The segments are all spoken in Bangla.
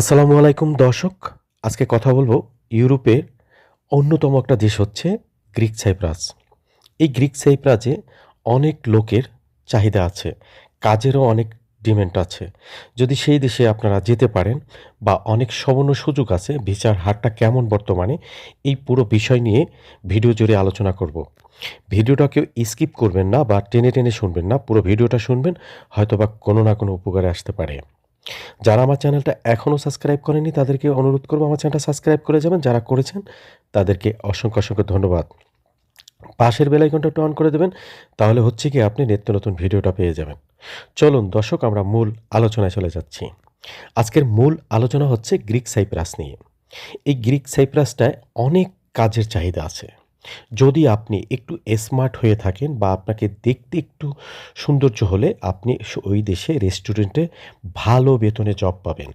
আসসালামু আলাইকুম, দর্শক। আজকে কথা বলব ইউরোপের অন্যতম একটা দেশ হচ্ছে গ্রিক সাইপ্রাস। এই গ্রিক সাইপ্রাসে অনেক লোকের চাহিদা আছে, কাজেরও অনেক ডিমান্ড আছে। যদি সেই দেশে আপনারা যেতে পারেন বা অনেক সবর্ণ সুযোগ আছে, ভিসার হারটা কেমন বর্তমানে, এই পুরো বিষয় নিয়ে ভিডিও জুড়ে আলোচনা করব। ভিডিওটা কেউ স্কিপ করবেন না বা টেনে টেনে শুনবেন না, পুরো ভিডিওটা শুনবেন হয়তো বা কোনো না কোনো উপকারে আসতে পারে। যারা আমার চ্যানেলটা এখনও সাবস্ক্রাইব করেনি তাদেরকে অনুরোধ করব আমার চ্যানেলটা সাবস্ক্রাইব করে যাবেন। যারা করেছেন, তাদেরকে অসংখ্য অসংখ্য ধন্যবাদ। পাশের বেলাইকনটা একটু অন করে দেবেন, তাহলে হচ্ছে কি আপনি নিত্য নতুন ভিডিওটা পেয়ে যাবেন। চলুন দর্শক, আমরা মূল আলোচনায় চলে যাচ্ছি। আজকের মূল আলোচনা হচ্ছে গ্রিক সাইপ্রাস নিয়ে। এই গ্রিক সাইপ্রাসটায় অনেক কাজের চাহিদা আছে। যদি আপনি একটু স্মার্ট হয়ে থাকেন বা আপনাকে দেখতে একটু সৌন্দর্য হলে আপনি ওই দেশে রেস্টুরেন্টে ভালো বেতনে জব পাবেন।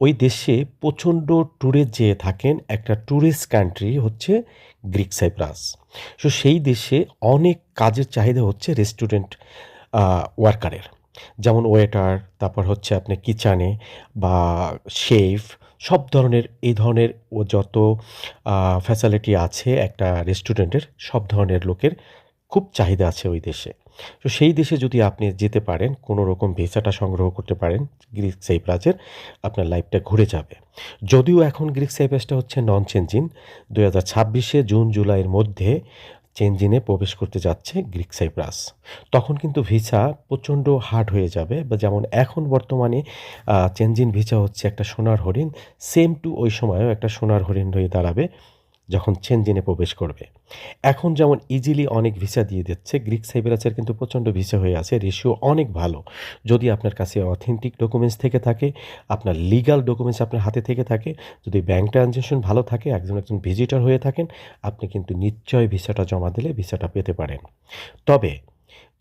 ওই দেশে প্রচণ্ড ট্যুরে যেয়ে থাকেন, একটা ট্যুরিস্ট কান্ট্রি হচ্ছে গ্রিক সাইপ্রাস সো সেই দেশে অনেক কাজের চাহিদা হচ্ছে রেস্টুরেন্ট ওয়ার্কারের যেমন ওয়েটার তারপর হচ্ছে আপনি কিচানে বা শেফ সব ধরনের এই ধরনের ও যত ফ্যাসিলিটি আছে একটা রেস্টুরেন্টের সব ধরনের লোকের খুব চাহিদা আছে ওই দেশে। তো সেই দেশে যদি আপনি যেতে পারেন, কোনো রকম ভিসাটা সংগ্রহ করতে পারেন, গ্রিক সাইপ্রাসের, আপনার লাইফটা ঘুরে যাবে। যদিও এখন গ্রিক সাইপ্রাসটা হচ্ছে নন চেঞ্জিন দু হাজার ছাব্বিশে জুন, জুলাইয়ের মধ্যে চেঞ্জিনে প্রবেশ করতে যাচ্ছে গ্রিক সাইপ্রাস। তখন কিন্তু ভিসা প্রচণ্ড হার্ড হয়ে যাবে, বা যেমন এখন বর্তমানে চেঞ্জিন ভিসা হচ্ছে একটা সোনার হরিণ, সেম টু ওই সময়ও একটা সোনার হরিণ হয়ে দাঁড়াবে। যখন চেঞ্জিনে প্রবেশ করবে। এখন যেমন ইজিলি অনেক ভিসা দিয়ে দিচ্ছে, গ্রিক সাইবেরাসের কিন্তু প্রচণ্ড ভিসা হয়ে আছে, রেশিও অনেক ভালো। যদি আপনার কাছে অথেন্টিক ডকুমেন্টস থেকে থাকে, আপনার লিগাল ডকুমেন্টস আপনার হাতে থেকে থাকে, যদি ব্যাংক ট্রানজ্যাকশন ভালো থাকে, একজন একজন ভিজিটার হয়ে থাকেন, আপনি কিন্তু নিশ্চয় ভিসাটা জমা দিলে ভিসাটা পেতে পারেন। তবে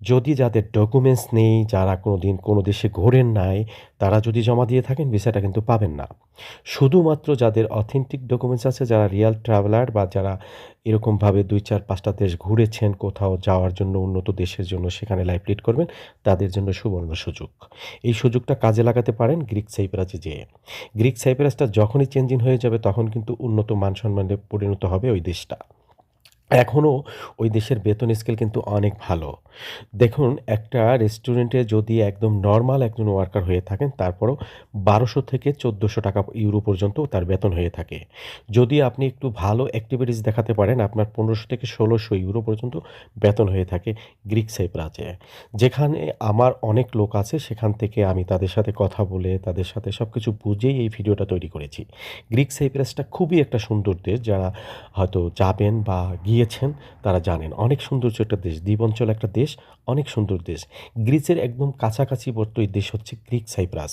যদি যাদের ডকুমেন্টস নেই, যারা কোনো দিন কোনো দেশে ঘোরেন নাই, তারা যদি জমা দিয়ে থাকেন, ভিসাটা কিন্তু পাবেন না। শুধুমাত্র যাদের অথেন্টিক ডকুমেন্টস আছে, যারা রিয়াল ট্রাভেলার বা যারা এরকমভাবে দুই চার পাঁচটা দেশ ঘুরেছেন, কোথাও যাওয়ার জন্য, উন্নত দেশের জন্য সেখানে লাইফ লিড করবেন, তাদের জন্য সুবর্ণ সুযোগ। এই সুযোগটা কাজে লাগাতে পারেন গ্রিক সাইপ্রাসে যেয়ে। গ্রিক সাইপ্রাসটা যখনই চেঞ্জিং হয়ে যাবে, তখন কিন্তু উন্নত মান সম্মানে পরিণত হবে ওই দেশটা। এখনও ওই দেশের বেতন স্কেল কিন্তু অনেক ভালো। দেখুন, একটা রেস্টুরেন্টে যদি একদম নর্মাল একজন ওয়ার্কার হয়ে থাকেন, তারপরও বারোশো থেকে চোদ্দোশো টাকা ইউরো পর্যন্ত তার বেতন হয়ে থাকে। যদি আপনি একটু ভালো অ্যাক্টিভিটিস দেখাতে পারেন, আপনার পনেরোশো থেকে ষোলোশো ইউরো পর্যন্ত বেতন হয়ে থাকে গ্রিক সাইপ্রাসে। যেখানে আমার অনেক লোক আছে, সেখান থেকে আমি তাদের সাথে কথা বলে, তাদের সাথে সব কিছু বুঝেই এই ভিডিওটা তৈরি করেছি। গ্রিক সাইপ্রাসটা খুবই একটা সুন্দর দেশ, যারা হয়তো যাবেন বা গিয়েছেন তারা জানেন অনেক সৌন্দর্য একটা দেশ দ্বীপ অঞ্চল একটা দেশ, অনেক সুন্দর দেশ। গ্রিসের একদম কাছাকাছি বর্ত এই দেশ হচ্ছে গ্রিক সাইপ্রাস।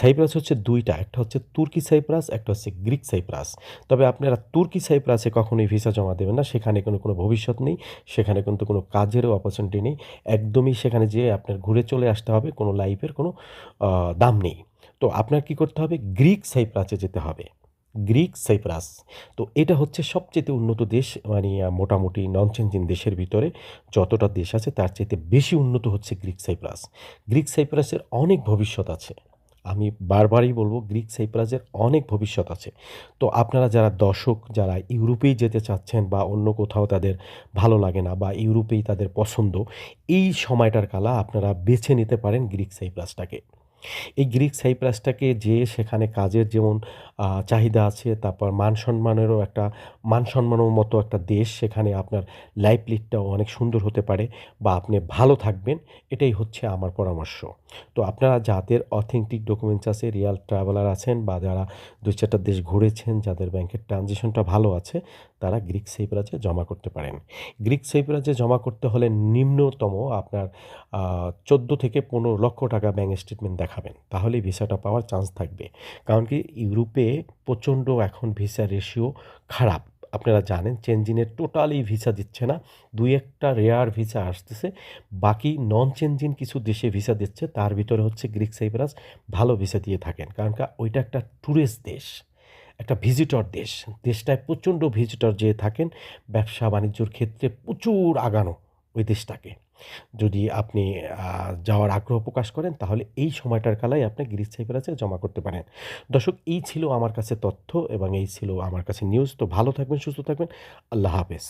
সাইপ্রাস হচ্ছে দুইটা, একটা হচ্ছে তুর্কি সাইপ্রাস, একটা হচ্ছে গ্রিক সাইপ্রাস। তবে আপনারা তুর্কি সাইপ্রাসে কখনোই ভিসা জমা দেবেন না, সেখানে কোনো কোনো ভবিষ্যৎ নেই, সেখানে কিন্তু কোনো কাজেরও অপরচুনিটি নেই, একদমই সেখানে যেয়ে আপনার ঘুরে চলে আসতে হবে, কোনো লাইফের কোনো দাম নেই। তো আপনার কি করতে হবে? গ্রিক সাইপ্রাসে যেতে হবে। Greek Cyprus. তো এটা হচ্ছে সবচেয়ে উন্নত দেশ মানে মোটামুটি নন চেঞ্জিং দেশের ভিতরে যতটা দেশ আছে তার চাইতে বেশি উন্নত হচ্ছে গ্রিক সাইপ্রাস। গ্রিক সাইপ্রাসের অনেক ভবিষ্যৎ আছে। আমি বারবারই বলব গ্রিক সাইপ্রাসের অনেক ভবিষ্যৎ আছে। তো আপনারা যারা দর্শক, যারা ইউরোপেই যেতে চাচ্ছেন বা অন্য কোথাও তাদের ভালো লাগে না বা ইউরোপেই তাদের পছন্দ, এই সময়টার কালা আপনারা বেছে নিতে পারেন গ্রিক সাইপ্রাসটাকে। এই গ্রিক সাইপ্রাসটাকে যে সেখানে কাজের যেমন চাহিদা আছে, তারপর মান সম্মানেরও একটা, মান সম্মানের মতো একটা দেশ সেখানে আপনার লাইফ লিডটাও অনেক সুন্দর হতে পারে বা আপনি ভালো থাকবেন, এটাই হচ্ছে আমার পরামর্শ। তো আপনারা যাদের অথেন্টিক ডকুমেন্টস আছে রিয়াল ট্রাভেলার আছেন বা যারা দুই চারটা দেশ ঘুরেছেন, যাদের ব্যাংকের ট্রানজেকশনটা ভালো আছে, তারা গ্রিক সাইপ্রাসে জমা করতে পারেন। গ্রিক সাইপ্রাসে জমা করতে হলে নিম্নতম আপনার চোদ্দ থেকে পনেরো লক্ষ টাকা ব্যাংক স্টেটমেন্ট দেখাবেন, তাহলেই ভিসাটা পাওয়ার চান্স থাকবে। কারণ কি, ইউরোপে প্রচণ্ড এখন ভিসা রেশিও খারাপ। আপনারা জানেন চেঞ্জিনের টোটালি ভিসা দিচ্ছে না। দুই একটা রেয়ার ভিসা আসতেছে। বাকি নন চেঞ্জিন কিছু দেশে ভিসা দিচ্ছে। তার ভিতরে হচ্ছে গ্রিক সাইপ্রাস ভালো ভিসা দিয়ে থাকেন। কারণ কি, ওইটা একটা ট্যুরিস্ট দেশ, একটা ভিজিটর দেশ। দেশটায় প্রচণ্ড ভিজিটর যেয়ে থাকেন। ব্যবসা বাণিজ্যর ক্ষেত্রে প্রচুর আগানো ওই দেশটাকে। যদি আপনি যাওয়ার আগ্রহ প্রকাশ করেন তাহলে এই সময়টার কালাই আপনি গ্রিক সাইপ্রাসে জমা করতে পারেন। দর্শক এই ছিল আমার কাছে তথ্য এবং এই ছিল আমার কাছে নিউজ। তো ভালো থাকবেন, সুস্থ থাকবেন। আল্লাহ হাফেজ।